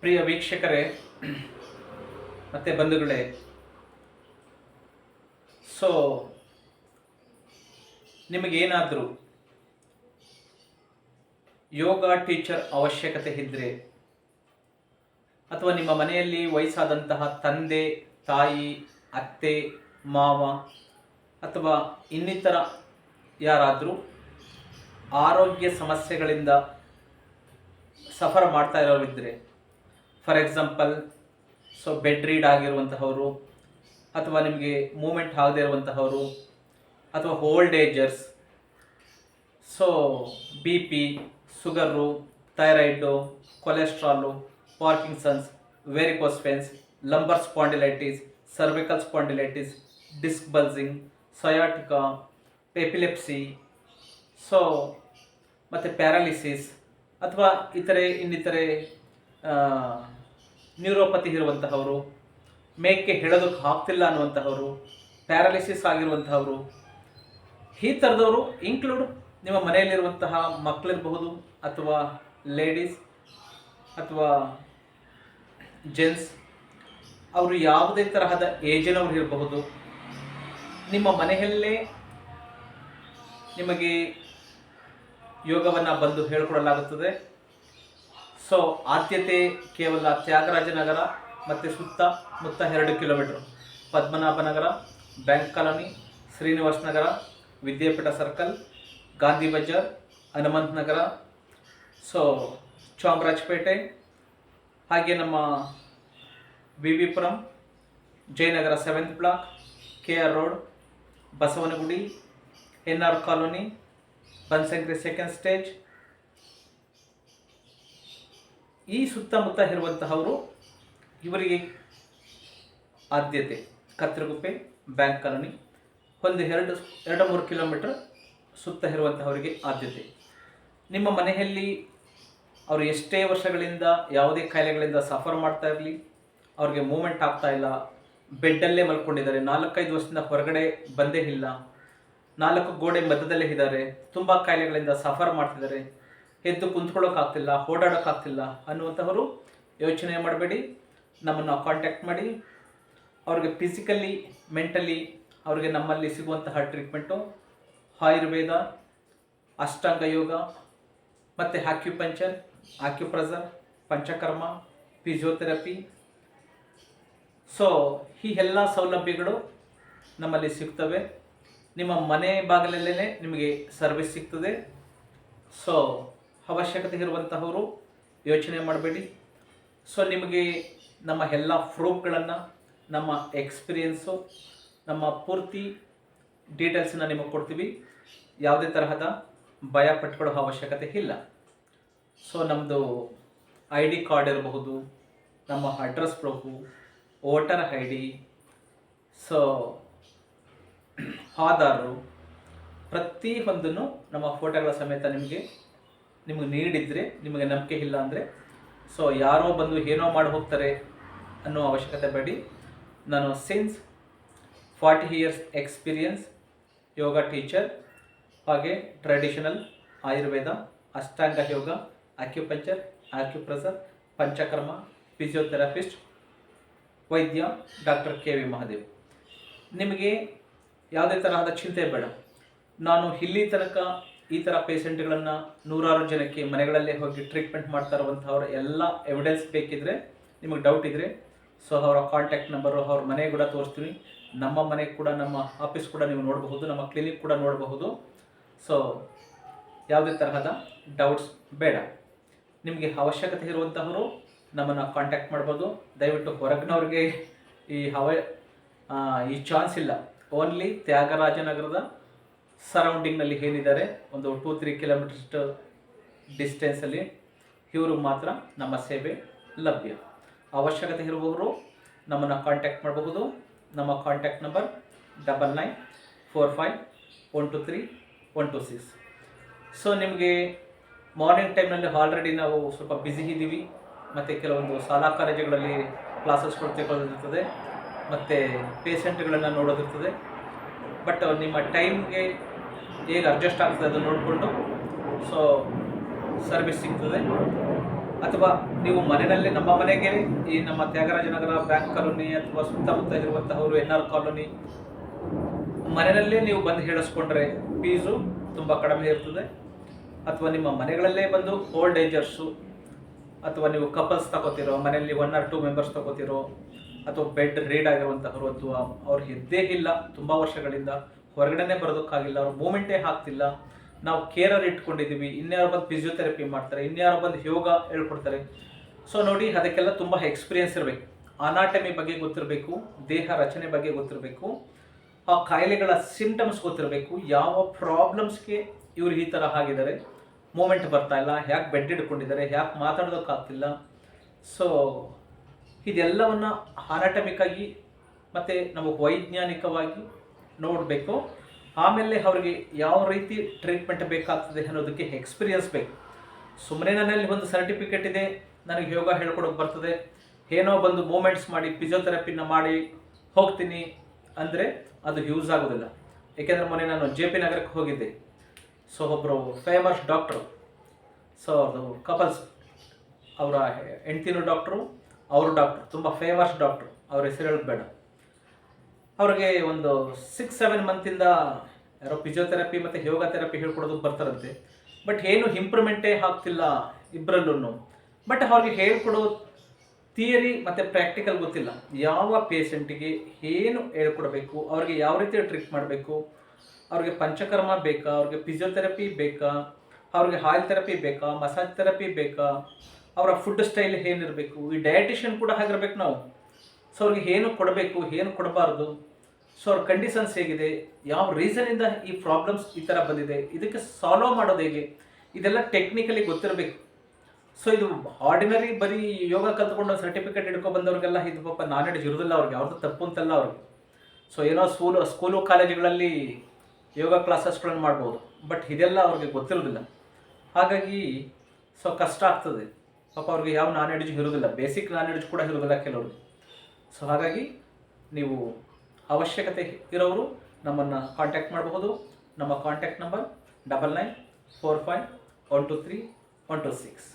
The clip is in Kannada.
ಪ್ರಿಯ ವೀಕ್ಷಕರೇ, ಮತ್ತೆ ಬಂಧುಗಳೇ, ಸೊ, ನಿಮಗೇನಾದರೂ ಯೋಗ ಟೀಚರ್ ಅವಶ್ಯಕತೆ ಇದ್ದರೆ ಅಥವಾ ನಿಮ್ಮ ಮನೆಯಲ್ಲಿ ವಯಸ್ಸಾದಂತಹ ತಂದೆ, ತಾಯಿ, ಅತ್ತೆ, ಮಾವ, ಅಥವಾ ಇನ್ನಿತರ ಯಾರಾದರೂ ಆರೋಗ್ಯ ಸಮಸ್ಯೆಗಳಿಂದ ಸಫರ್ ಮಾಡ್ತಾ ಇರೋರಿದ್ದರೆ for example so bed rid ಆಗಿರುವಂತಹವರು, ಅಥವಾ ನಿಮಗೆ ಮೂಮೆಂಟ್ ಆಗದೇ ಇರುವಂತಹವರು, ಅಥವಾ old agers so B P sugar thyroid cholesterol Parkinson's varicose veins lumbar spondylitis cervical spondylitis disc bulging sciatica epilepsy so ಮತ್ತು ಪ್ಯಾರಾಲಿಸಿಸ್ ಅಥವಾ ಇತರೆ ಇನ್ನಿತರೆ ನ್ಯೂರೋಪತಿ ಇರುವಂತಹವರು, ಮೇಕೆ ಹೇಳೋದಕ್ಕೆ ಆಗ್ತಿಲ್ಲ ಅನ್ನುವಂತಹವರು, ಪ್ಯಾರಾಲಿಸಿಸ್ ಆಗಿರುವಂತಹವರು, ಈ ಥರದವರು ಇನ್ಕ್ಲೂಡ್ ನಿಮ್ಮ ಮನೆಯಲ್ಲಿರುವಂತಹ ಮಕ್ಕಳಿರಬಹುದು ಅಥವಾ ಲೇಡೀಸ್ ಅಥವಾ ಜೆಂಟ್ಸ್ ಅವರು ಯಾವುದೇ ತರಹದ ಏಜಿನವರು ಇರಬಹುದು. ನಿಮ್ಮ ಮನೆಯಲ್ಲೇ ನಿಮಗೆ ಯೋಗವನ್ನು ಬಂದು ಹೇಳಿಕೊಡಲಾಗುತ್ತದೆ. ಸೊ ಆದ್ಯತೆ ಕೇವಲ ತ್ಯಾಗರಾಜನಗರ ಮತ್ತು ಸುತ್ತ ಮುತ್ತ ಎರಡು kilometre Padmanabhanagar bank colony, Srinivas Nagar, Vidyapeetha circle Gandhi Bazaar, Hanumantha Nagar. So Chamarajpet, ಹಾಗೆ ನಮ್ಮ V V Puram Jayanagar seventh block K R road Basavanagudi N R colony, Banashankari second stage ಈ ಸುತ್ತಮುತ್ತ ಇರುವಂತಹವರು ಇವರಿಗೆ ಆದ್ಯತೆ. ಕತ್ತರಗುಪ್ಪೆ ಬ್ಯಾಂಕ್ ಕಾಲೋನಿ, ಒಂದು ಎರಡು ಎರಡು ಮೂರು ಕಿಲೋಮೀಟರ್ ಸುತ್ತ ಇರುವಂತಹವರಿಗೆ ಆದ್ಯತೆ. ನಿಮ್ಮ ಮನೆಯಲ್ಲಿ ಅವರು ಎಷ್ಟೇ ವರ್ಷಗಳಿಂದ ಯಾವುದೇ ಕಾಯಿಲೆಗಳಿಂದ ಸಫರ್ ಮಾಡ್ತಾ ಇರಲಿ, ಅವ್ರಿಗೆ ಮೂಮೆಂಟ್ ಆಗ್ತಾ ಇಲ್ಲ, ಬೆಡ್ಡಲ್ಲೇ ಮಲ್ಕೊಂಡಿದ್ದಾರೆ, ನಾಲ್ಕೈದು ವರ್ಷದಿಂದ ಹೊರಗಡೆ ಬಂದೇ ಇಲ್ಲ, ನಾಲ್ಕು ಗೋಡೆ ಮಧ್ಯದಲ್ಲೇ ಇದ್ದಾರೆ, ತುಂಬ ಕಾಯಿಲೆಗಳಿಂದ ಸಫರ್ ಮಾಡ್ತಿದ್ದಾರೆ ಎದ್ದು ಕುಂತ್ಕೊಳ್ಳೋಕ್ಕಾಗ್ತಿಲ್ಲ ಓಡಾಡೋಕ್ಕಾಗ್ತಿಲ್ಲ ಅನ್ನುವಂಥವರು ಯೋಚನೆ ಮಾಡಬೇಡಿ. ನಮ್ಮನ್ನು ಕಾಂಟ್ಯಾಕ್ಟ್ ಮಾಡಿ. ಅವ್ರಿಗೆ ಫಿಸಿಕಲಿ ಮೆಂಟಲಿ ಅವ್ರಿಗೆ ನಮ್ಮಲ್ಲಿ ಸಿಗುವಂತಹ ಟ್ರೀಟ್ಮೆಂಟು ಆಯುರ್ವೇದ, ಅಷ್ಟಾಂಗ ಯೋಗ, ಮತ್ತು acupuncture acupressure panchakarma physiotherapy so ಈ ಎಲ್ಲ ಸೌಲಭ್ಯಗಳು ನಮ್ಮಲ್ಲಿ ಸಿಗ್ತವೆ. ನಿಮ್ಮ ಮನೆ ಬಾಗಿಲಲ್ಲೇ ನಿಮಗೆ ಸರ್ವಿಸ್ ಸಿಗ್ತದೆ. ಸೊ ಅವಶ್ಯಕತೆ ಇರುವಂತಹವರು ಯೋಚನೆ ಮಾಡಬೇಡಿ. ಸೊ ನಿಮಗೆ ನಮ್ಮ ಎಲ್ಲ ಪ್ರೂಫ್ಗಳನ್ನು, ನಮ್ಮ ಎಕ್ಸ್ಪೀರಿಯನ್ಸು ನಮ್ಮ ಪೂರ್ತಿ ಡೀಟೇಲ್ಸನ್ನು ನಿಮಗೆ ಕೊಡ್ತೀವಿ. ಯಾವುದೇ ತರಹದ ಭಯ ಪಟ್ಕೊಳ್ಳೋ ಅವಶ್ಯಕತೆ ಇಲ್ಲ. ಸೊ ನಮ್ಮದು ಐ ಡಿ ಕಾರ್ಡ್ ಇರಬಹುದು, ನಮ್ಮ address proof voter I D so Aadhaar, ಪ್ರತಿಯೊಂದನ್ನು ನಮ್ಮ ಫೋಟೋಗಳ ಸಮೇತ ನಿಮಗೆ ನಿಮಗೆ ನೀಡಿದರೆ, ನಿಮಗೆ ನಂಬಿಕೆ ಇಲ್ಲ ಅಂದರೆ ಸೊ ಯಾರೋ ಬಂದು ಏನೋ ಮಾಡಿ ಹೋಗ್ತಾರೆ ಅನ್ನೋ ಅವಶ್ಯಕತೆ ಬೇಡಿ ನಾನು since forty years experience yoga teacher ಹಾಗೆ traditional Ayurveda Ashtanga yoga acupuncture acupressure panchakarma physiotherapist ವೈದ್ಯ ಡಾಕ್ಟರ್ ಕೆ ವಿ ಮಹಾದೇವ್. ನಿಮಗೆ ಯಾವುದೇ ತರಹದ ಚಿಂತೆ ಬೇಡ. ನಾನು ಇಲ್ಲಿ ತನಕ ಈ ಥರ ಪೇಷಂಟ್ಗಳನ್ನು ನೂರಾರು ಜನಕ್ಕೆ ಮನೆಗಳಲ್ಲೇ ಹೋಗಿ ಟ್ರೀಟ್ಮೆಂಟ್ ಮಾಡ್ತಾ ಇರುವಂಥವ್ರ ಎಲ್ಲ ಎವಿಡೆನ್ಸ್ ಬೇಕಿದ್ರೆ ನಿಮಗೆ ಡೌಟ್ ಇದ್ದರೆ ಸೊ ಅವರ ಕಾಂಟ್ಯಾಕ್ಟ್ ನಂಬರು ಅವ್ರ ಮನೆ ಕೂಡ ತೋರಿಸ್ತೀನಿ. ನಮ್ಮ ಮನೆ ಕೂಡ, ನಮ್ಮ ಆಫೀಸ್ ಕೂಡ ನೀವು ನೋಡಬಹುದು, ನಮ್ಮ ಕ್ಲಿನಿಕ್ ಕೂಡ ನೋಡಬಹುದು. ಸೊ ಯಾವುದೇ ತರಹದ ಡೌಟ್ಸ್ ಬೇಡ. ನಿಮಗೆ ಅವಶ್ಯಕತೆ ಇರುವಂತಹವರು ನಮ್ಮನ್ನು ಕಾಂಟ್ಯಾಕ್ಟ್ ಮಾಡ್ಬೋದು. ದಯವಿಟ್ಟು ಹೊರಗಿನವ್ರಿಗೆ ಈ ಹವ ಈ ಚಾನ್ಸ್ ಇಲ್ಲ. ಓನ್ಲಿ ತ್ಯಾಗರಾಜನಗರದ ಸರೌಂಡಿಂಗ್ನಲ್ಲಿ ಏನಿದ್ದಾರೆ? ಒಂದು ಟೂ ತ್ರೀ ಕಿಲೋಮೀಟರ್ಷ್ಟು ಡಿಸ್ಟೆನ್ಸಲ್ಲಿ ಇವರು ಮಾತ್ರ ನಮ್ಮ ಸೇವೆ ಲಭ್ಯ. ಅವಶ್ಯಕತೆ ಇರುವವರು ನಮ್ಮನ್ನು ಕಾಂಟ್ಯಾಕ್ಟ್ ಮಾಡಬಹುದು. ನಮ್ಮ contact number double nine four five one two three one two six so ನಿಮಗೆ ಮಾರ್ನಿಂಗ್ ಟೈಮ್ನಲ್ಲಿ ಆಲ್ರೆಡಿ ನಾವು ಸ್ವಲ್ಪ ಬ್ಯುಸಿ ಇದ್ದೀವಿ. ಮತ್ತು ಕೆಲವೊಂದು ಶಾಲಾ ಕಾಲೇಜುಗಳಲ್ಲಿ ಕ್ಲಾಸಸ್ಗಳು ತೆಗೊಳ್ಳೋದಿರ್ತದೆ ಮತ್ತು ಪೇಷಂಟ್ಗಳನ್ನು ನೋಡೋದಿರ್ತದೆ. ಬಟ್ ನಿಮ್ಮ ಟೈಮ್ಗೆ ಹೇಗೆ ಅಡ್ಜಸ್ಟ್ ಆಗ್ತದೆ ಅದು ನೋಡಿಕೊಂಡು ಸೊ ಸರ್ವಿಸ್ ಸಿಗ್ತದೆ. ಅಥವಾ ನೀವು ಮನೆಯಲ್ಲೇ, ನಮ್ಮ ಮನೆಗೆ ಈ ನಮ್ಮ ತ್ಯಾಗರಾಜನಗರ ಬ್ಯಾಂಕ್ ಕಾಲೋನಿ ಅಥವಾ ಸುತ್ತಮುತ್ತ ಇರುವಂತಹವರು ಎನ್ ಆರ್ ಕಾಲೋನಿ ಮನೆಯಲ್ಲೇ ನೀವು ಬಂದು ಹೇಳಿಸ್ಕೊಂಡ್ರೆ ಫೀಸು ತುಂಬ ಕಡಿಮೆ ಇರ್ತದೆ. ಅಥವಾ ನಿಮ್ಮ ಮನೆಗಳಲ್ಲೇ ಬಂದು ಓಲ್ಡ್ ಏಜರ್ಸು ಅಥವಾ ನೀವು ಕಪಲ್ಸ್ ತಗೋತಿರೋ, ಮನೆಯಲ್ಲಿ ಒನ್ ಆರ್ ಟೂ ಮೆಂಬರ್ಸ್ ತಗೋತಿರೋ ಅಥವಾ ಬೆಡ್ ರೇಡ್ ಆಗಿರುವಂತಹವರು ಅಥವಾ ಅವ್ರು ಎದ್ದೇ ಇಲ್ಲ, ತುಂಬ ವರ್ಷಗಳಿಂದ ಹೊರಗಡೆನೆ ಬರೋದಕ್ಕಾಗಿಲ್ಲ, ಅವ್ರು ಮೂಮೆಂಟೇ ಹಾಕ್ತಿಲ್ಲ. ನಾವು ಕೇರರ್ ಇಟ್ಕೊಂಡಿದ್ದೀವಿ. ಇನ್ಯಾರೋ ಬಂದು ಫಿಸಿಯೋಥೆರಪಿ ಮಾಡ್ತಾರೆ, ಇನ್ಯಾರೋ ಬಂದು ಯೋಗ ಹೇಳ್ಕೊಡ್ತಾರೆ. ಸೊ ನೋಡಿ, ಅದಕ್ಕೆಲ್ಲ ತುಂಬ ಎಕ್ಸ್ಪೀರಿಯನ್ಸ್ ಇರಬೇಕು. ಅನಾಟಮಿ ಬಗ್ಗೆ ಗೊತ್ತಿರಬೇಕು, ದೇಹ ರಚನೆ ಬಗ್ಗೆ ಗೊತ್ತಿರಬೇಕು, ಆ ಕಾಯಿಲೆಗಳ ಸಿಂಟಮ್ಸ್ ಗೊತ್ತಿರಬೇಕು, ಯಾವ ಪ್ರಾಬ್ಲಮ್ಸ್ಗೆ ಇವ್ರು ಈ ಥರ ಆಗಿದ್ದಾರೆ. ಮೂಮೆಂಟ್ ಬರ್ತಾ ಇಲ್ಲ, ಯಾಕೆ ಬೆಡ್ ಇಟ್ಕೊಂಡಿದ್ದಾರೆ ಯಾಕೆ ಮಾತಾಡೋದಕ್ಕಾಗ್ತಿಲ್ಲ. ಸೊ ಇದೆಲ್ಲವನ್ನ ಹಾರಾಟಮಿಕಾಗಿ ಮತ್ತು ನಮಗೆ ವೈಜ್ಞಾನಿಕವಾಗಿ ನೋಡಬೇಕು. ಆಮೇಲೆ ಅವರಿಗೆ ಯಾವ ರೀತಿ ಟ್ರೀಟ್ಮೆಂಟ್ ಬೇಕಾಗ್ತದೆ ಅನ್ನೋದಕ್ಕೆ ಎಕ್ಸ್ಪೀರಿಯನ್ಸ್ ಬೇಕು. ಸುಮ್ಮನೆ ನನ್ನಲ್ಲಿ ಒಂದು ಸರ್ಟಿಫಿಕೇಟ್ ಇದೆ, ನನಗೆ ಯೋಗ ಹೇಳ್ಕೊಡೋಕೆ ಬರ್ತದೆ. ಏನೋ ಬಂದು ಮೂಮೆಂಟ್ಸ್ ಮಾಡಿ ಫಿಸಿಯೋಥೆರಪಿನ ಮಾಡಿ ಹೋಗ್ತೀನಿ ಅಂದರೆ ಅದು ಯೂಸ್ ಆಗೋದಿಲ್ಲ. ಏಕೆಂದರೆ ಮೊನ್ನೆ ನಾನು ಜೆ ಪಿ ನಗರಕ್ಕೆ ಹೋಗಿದ್ದೆ. ಸೊ ಒಬ್ಬರು ಫೇಮಸ್ ಡಾಕ್ಟ್ರು ಸೊ ಅದು ಕಪಲ್ಸ್ ಅವರ ಹೆಂಡ್ತಿನೂ ಡಾಕ್ಟ್ರು ಅವರು ಡಾಕ್ಟ್ರು ತುಂಬ ಫೇಮಸ್ ಡಾಕ್ಟ್ರು ಅವ್ರ ಹೆಸರು ಹೇಳೋದು ಬೇಡ. ಅವ್ರಿಗೆ ಒಂದು ಸಿಕ್ಸ್ ಸೆವೆನ್ ಮಂತಿಂದ ಯಾರೋ ಫಿಸಿಯೋಥೆರಪಿ ಮತ್ತು ಯೋಗ ಥೆರಪಿ ಹೇಳ್ಕೊಡೋದು ಬರ್ತಾರಂತೆ. ಬಟ್ ಏನು ಇಂಪ್ರೂವ್ಮೆಂಟೇ ಆಗ್ತಿಲ್ಲ ಇಬ್ಬರಲ್ಲೂ ಬಟ್ ಅವ್ರಿಗೆ ಹೇಳ್ಕೊಡೋ ಥಿಯರಿ ಮತ್ತು ಪ್ರಾಕ್ಟಿಕಲ್ ಗೊತ್ತಿಲ್ಲ. ಯಾವ ಪೇಷಂಟಿಗೆ ಏನು ಹೇಳ್ಕೊಡ್ಬೇಕು, ಅವ್ರಿಗೆ ಯಾವ ರೀತಿ ಟ್ರೀಟ್ ಮಾಡಬೇಕು, ಅವ್ರಿಗೆ ಪಂಚಕರ್ಮ ಬೇಕಾ, ಅವ್ರಿಗೆ ಫಿಸಿಯೋಥೆರಪಿ ಬೇಕಾ, ಅವ್ರಿಗೆ ಆಯಿಲ್ ಥೆರಪಿ ಬೇಕಾ ಮಸಾಜ್ ಥೆರಪಿ ಬೇಕಾ ಅವರ ಫುಡ್ ಸ್ಟೈಲ್ ಏನಿರಬೇಕು, ಈ ಡಯಟಿಷಿಯನ್ ಕೂಡ ಆಗಿರ್ಬೇಕು ನಾವು. ಸೊ ಅವ್ರಿಗೆ ಏನು ಕೊಡಬೇಕು, ಏನು ಕೊಡಬಾರ್ದು? ಸೊ ಅವ್ರ ಕಂಡೀಷನ್ಸ್ ಹೇಗಿದೆ? ಯಾವ ರೀಸನಿಂದ ಈ ಪ್ರಾಬ್ಲಮ್ಸ್ ಈ ಥರ ಬಂದಿದೆ? ಇದಕ್ಕೆ ಸಾಲ್ವ್ ಮಾಡೋದು ಹೇಗೆ? ಇದೆಲ್ಲ ಟೆಕ್ನಿಕಲಿ ಗೊತ್ತಿರಬೇಕು. ಸೊ ಇದು ಆರ್ಡಿನರಿ ಬರೀ ಯೋಗ ಕಲ್ತ್ಕೊಂಡು ಸರ್ಟಿಫಿಕೇಟ್ ಹಿಡ್ಕೊ ಬಂದವ್ರಿಗೆಲ್ಲ ಇದು ಪಾಪ ನಾಲೆಡ್ಜ್ ಇರೋದಿಲ್ಲ ಅವ್ರಿಗೆ. ಅವ್ರದ್ದು ತಪ್ಪು ಅಂತಲ್ಲ ಅವ್ರಿಗೆ. ಸೊ ಏನೋ ಸ್ಕೂಲು ಸ್ಕೂಲು ಕಾಲೇಜುಗಳಲ್ಲಿ ಯೋಗ ಕ್ಲಾಸಸ್ಗಳನ್ನು ಮಾಡ್ಬೋದು. ಬಟ್ ಇದೆಲ್ಲ ಅವ್ರಿಗೆ ಗೊತ್ತಿರೋದಿಲ್ಲ. ಹಾಗಾಗಿ ಸೊ ಕಷ್ಟ ಆಗ್ತದೆ. ಪಾಪ ಅವ್ರಿಗೆ ಯಾವ ನಾಲೆಡ್ಜ್ ಇರೋದಿಲ್ಲ ಬೇಸಿಕ್ ನಾಲೆಡ್ಜ್ ಕೂಡ ಇರೋದಿಲ್ಲ ಕೆಲವರು. ಸೊ ಹಾಗಾಗಿ ನೀವು ಅವಶ್ಯಕತೆ ಇರೋರು ನಮ್ಮನ್ನು ಕಾಂಟ್ಯಾಕ್ಟ್ ಮಾಡಬಹುದು. ನಮ್ಮ contact number double nine four five one two three one two six